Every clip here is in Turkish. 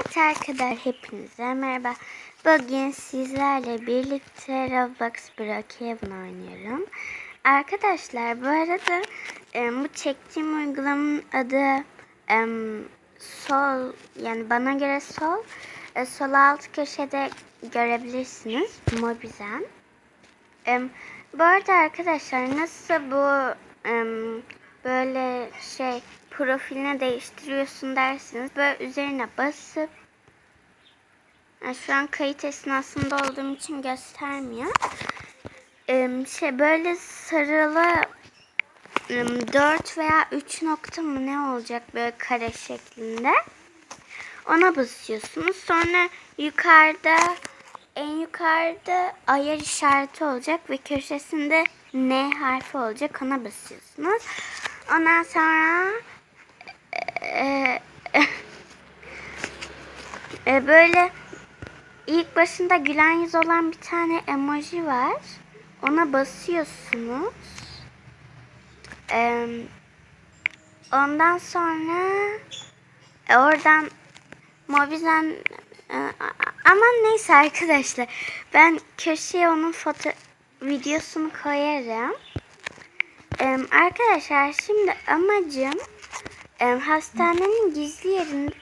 Evet arkadaşlar hepinize merhaba. Bugün sizlerle birlikte Roblox Brookhaven oynuyorum. Arkadaşlar bu arada e, bu çektiğim uygulamanın adı e, Sol yani bana göre Sol. E, sol alt köşede görebilirsiniz. Mobizen. E, bu arada arkadaşlar nasıl bu e, böyle şey profilini değiştiriyorsun dersiniz. Böyle üzerine basıp yani şu an kayıt esnasında olduğum için göstermiyor. Ee, şey böyle sarılı ım, 4 veya 3 nokta mı ne olacak böyle kare şeklinde. Ona basıyorsunuz. Sonra yukarıda en yukarıda ayar işareti olacak ve köşesinde N harfi olacak. Ona basıyorsunuz. Ondan sonra e, e, böyle ilk başında gülen yüz olan bir tane emoji var. Ona basıyorsunuz. E, ondan sonra e, oradan Mobizen e, ama neyse arkadaşlar ben köşeye onun foto videosunu koyarım. E, arkadaşlar şimdi amacım e, hastanenin gizli yerinde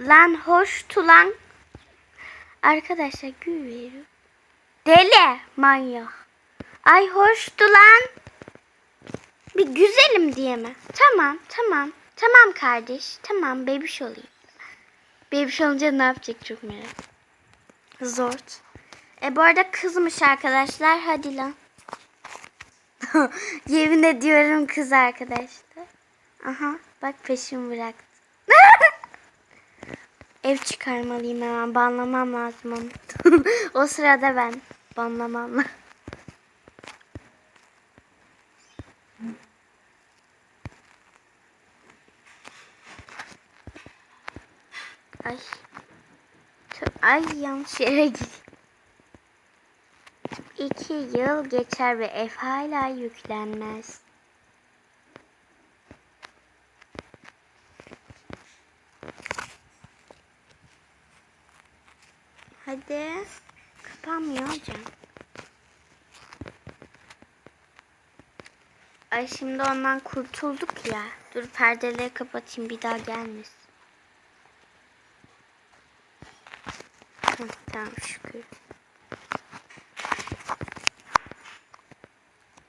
lan hoş tulan arkadaşlar gül veriyor. Deli manyak. Ay hoştu lan. Bir güzelim diye mi? Tamam tamam. Tamam kardeş. Tamam bebiş olayım. Bebiş olunca ne yapacak çok merak. Zor. E bu arada kızmış arkadaşlar. Hadi lan. Yemin ediyorum kız arkadaşlar. Aha bak peşimi bıraktı. Ev çıkarmalıyım hemen. Banlamam lazım onu. o sırada ben banlamam lazım. Ay. Ay yanlış yere gittim. İki yıl geçer ve ev hala yüklenmez. Hadi. Kapanmıyor hocam. Ay şimdi ondan kurtulduk ya. Dur perdeleri kapatayım bir daha gelmesin. Hı, tamam şükür.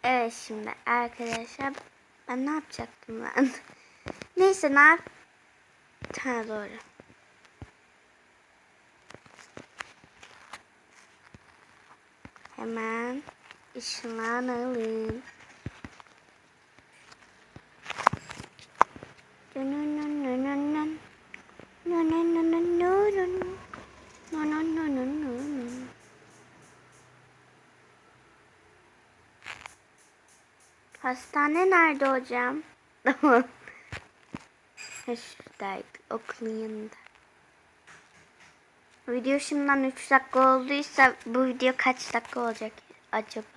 Evet şimdi arkadaşlar ben ne yapacaktım ben? Neyse ne yap? Ha doğru. Hemen ışınlanalım. Hastane nerede hocam? Ha, Şuradaydı. Video şimdiden 3 dakika olduysa bu video kaç dakika olacak acaba?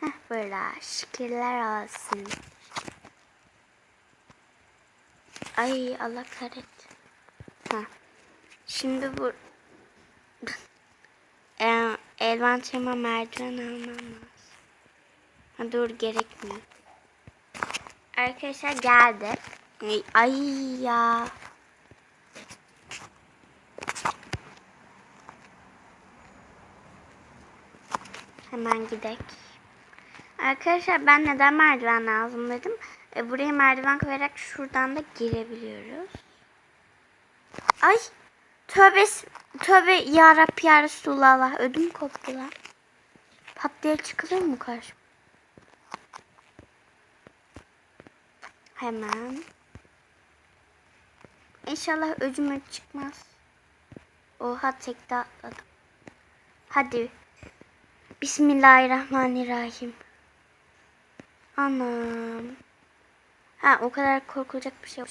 Heh böyle şükürler olsun. Ay Allah kahretsin. Heh. Şimdi bu e, elvançema merdiven almam lazım. Ha, dur gerekmiyor. Arkadaşlar geldik. Ay, ya. Hemen gidek. Arkadaşlar ben neden merdiven lazım dedim. E, buraya merdiven koyarak şuradan da girebiliyoruz. Ay tövbe tövbe ya Rabbi ya Resulallah ödüm koptu lan. Pat diye çıkılır mı karşı? Hemen. İnşallah öcüm çıkmaz. Oha tekte atladım. Hadi. Bismillahirrahmanirrahim. Anam. Ha o kadar korkulacak bir şey yok.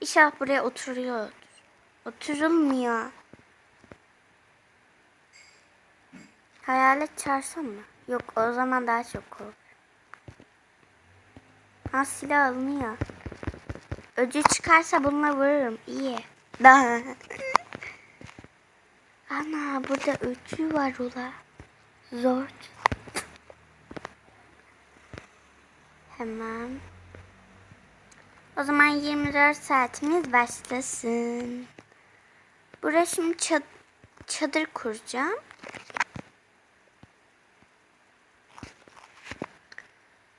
İnşallah buraya oturuyor. Oturulmuyor. Hayalet çağırsam mı? Yok o zaman daha çok korkuyorum. Ha silah alınıyor. Öcü çıkarsa bununla vururum. İyi. Daha. Ana burada öcü var ula. Zor. Hemen. O zaman 24 saatimiz başlasın. Buraya şimdi çad- çadır kuracağım.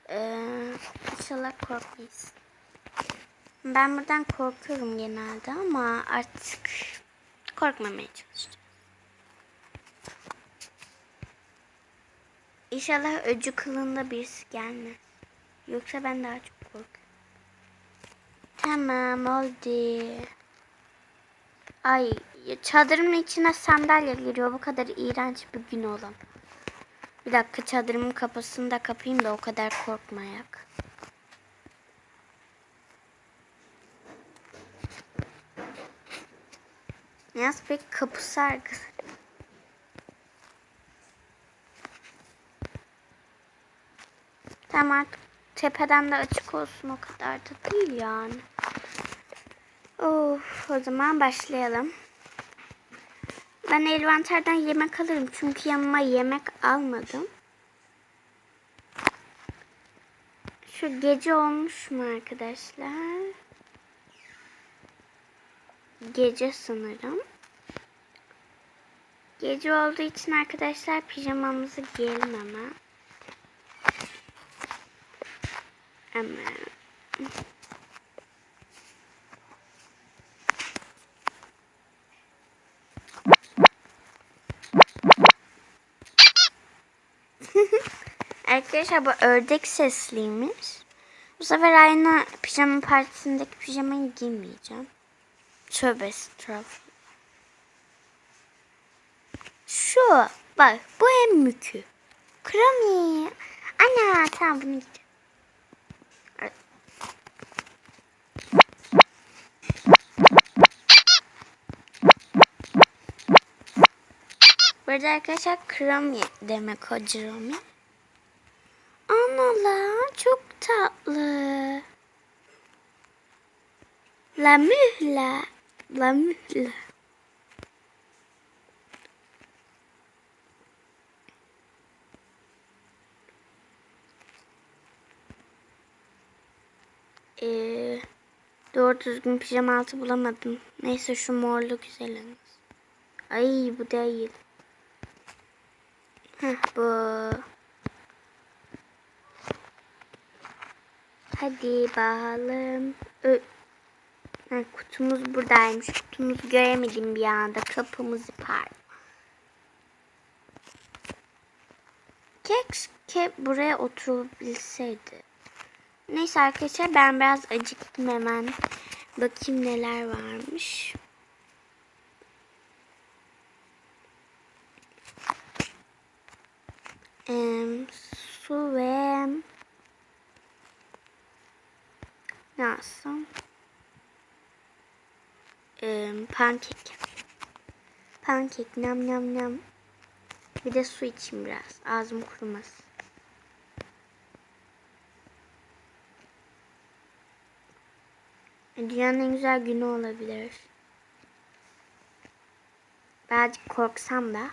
Ee, inşallah korkmayız. Ben buradan korkuyorum genelde ama artık korkmamaya çalışacağım. İnşallah öcü kılığında birisi gelmez. Yoksa ben daha çok korkuyorum. Tamam oldu. Ay çadırımın içine sandalye giriyor. Bu kadar iğrenç bir gün olan. Bir dakika çadırımın kapısını da kapayım da o kadar korkmayak. Yalnız pek kapı sargısı. Tamam artık tepeden de açık olsun o kadar da değil yani. Of, o zaman başlayalım. Ben elvanterden yemek alırım çünkü yanıma yemek almadım. Şu gece olmuş mu arkadaşlar? Gece sanırım. Gece olduğu için arkadaşlar pijamamızı giyelim hemen. Hemen. Arkadaşlar bu ördek sesliymiş. Bu sefer aynı pijama partisindeki pijamayı giymeyeceğim. Tövbe estağfurullah. Şu bak bu en mükü. Kromi. Ana tamam bunu giyeceğim. Burada arkadaşlar kromi demek o kromi. Ana la çok tatlı. La mühla. La mühla. Ee, doğru düzgün pijama altı bulamadım. Neyse şu morlu güzel. Ay bu değil. Heh bu. Hadi bakalım. Ö ha, kutumuz buradaymış. Kutumuzu göremedim bir anda. Kapımızı pardon. Keşke buraya oturabilseydi. Neyse arkadaşlar ben biraz acıktım hemen. Bakayım neler varmış. Ee, su ve ne alsam? Ee, pankek. Pankek nam nam nam. Bir de su içeyim biraz. Ağzım kurumasın. Dünyanın en güzel günü olabilir. Birazcık korksam da.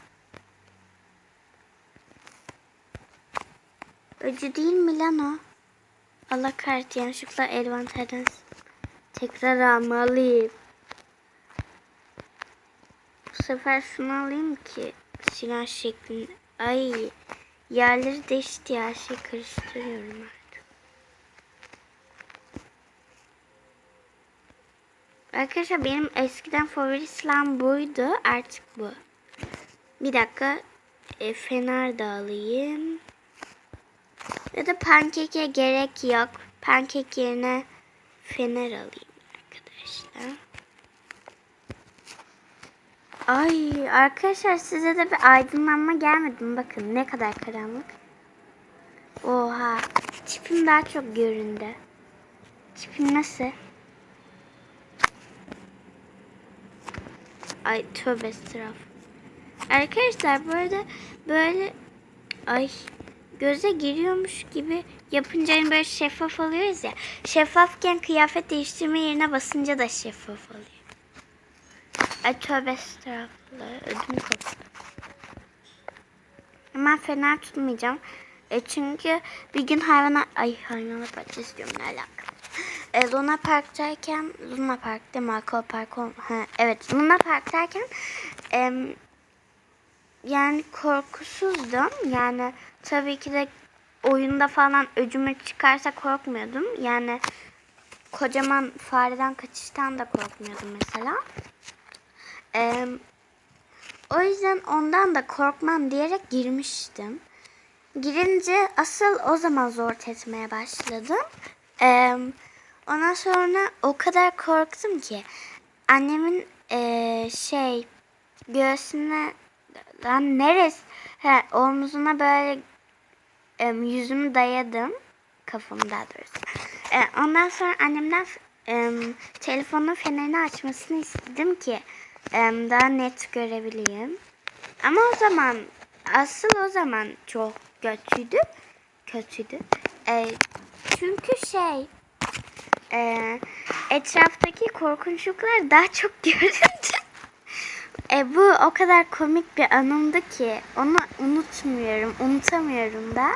Öcü değil mi lan o? Allah kahretsin yanlışlıkla elvanterden tekrar almalıyım. Sefer şunu alayım ki silah şeklinde. Ay yerleri değişti her şey karıştırıyorum artık. Arkadaşlar benim eskiden favori silahım buydu. Artık bu. Bir dakika. E, fener de alayım. Ya da pankeke gerek yok. Pankek yerine fener alayım arkadaşlar. Ay arkadaşlar size de bir aydınlanma gelmedi? Bakın ne kadar karanlık. Oha. Tipim daha çok göründü. Tipim nasıl? Ay tövbe estağfurullah. Arkadaşlar bu arada böyle ay göze giriyormuş gibi yapınca hani böyle şeffaf oluyoruz ya. Şeffafken kıyafet değiştirme yerine basınca da şeffaf oluyor. Ay tövbe estağfurullah. Ödüm koptu. Hemen fener tutmayacağım. E çünkü bir gün hayvana... Ay hayvanat bahçesi diyorum ne alaka. E, Luna Park'tayken... Luna Park değil mi? Aqua Park ol- ha, Evet Luna Park'tayken... em, yani korkusuzdum. Yani tabii ki de oyunda falan öcüme çıkarsa korkmuyordum. Yani kocaman fareden kaçıştan da korkmuyordum mesela. Eee o yüzden ondan da korkmam diyerek girmiştim. Girince asıl o zaman zor etmeye başladım. Ee, ondan sonra o kadar korktum ki annemin ee, şey göğsüne lan neresi he, omzuna böyle em, yüzümü dayadım kafamı daha doğrusu. Ee, ondan sonra annemden em, telefonun fenerini açmasını istedim ki daha net görebileyim. Ama o zaman asıl o zaman çok kötüydü. Kötüydü. Ee, çünkü şey e, etraftaki korkunçluklar daha çok göründü. E, bu o kadar komik bir anımdı ki onu unutmuyorum, unutamıyorum da.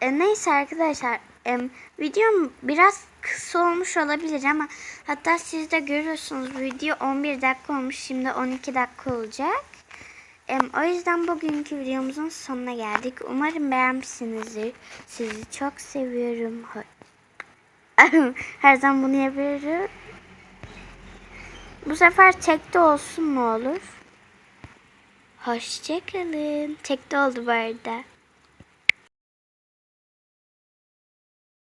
E, neyse arkadaşlar, e, videom biraz kısa olmuş olabilir ama hatta siz de görüyorsunuz video 11 dakika olmuş, şimdi 12 dakika olacak. E, o yüzden bugünkü videomuzun sonuna geldik. Umarım beğenmişsinizdir. Sizi çok seviyorum. Her zaman bunu yapıyorum. Bu sefer tekte olsun mu olur? Hoşçakalın. Tekte oldu bu arada.